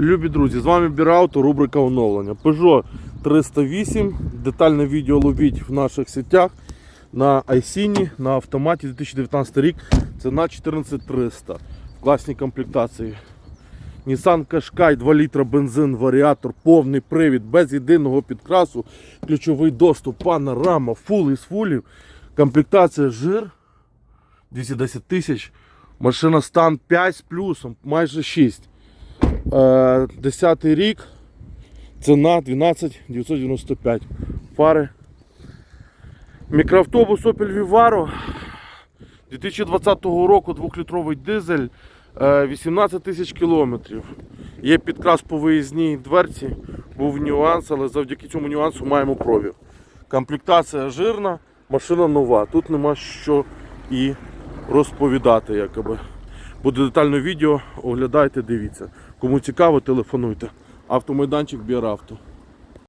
Любі друзі, з вами Бірауто, рубрика оновлення. Peugeot 308. Детальне відео ловіть в наших сетях на iSINі, на автоматі 2019 рік. Це на 14300. В класній комплектації. Nissan Qashqai 2 літра бензин, варіатор, повний привід, без єдиного підкрасу, ключовий доступ, панорама, фул із фулів. Комплектація жир 210 тисяч. Машина стан 5 з плюсом, майже 6. Е, 10 рік. Ціна 12 995. Фари. Мікроавтобус Opel Vivaro 2020 року 2-літровий дизель. е, 18 тисяч кілометрів. Є підкрас по виїзній дверці, був нюанс, але завдяки цьому нюансу маємо пробіг. Комплектація жирна, машина нова. Тут нема що і розповідати. Якоби. Буде детальне відео, оглядайте, дивіться. Кому цікаво, телефонуйте. Автомайданчик Біаравто.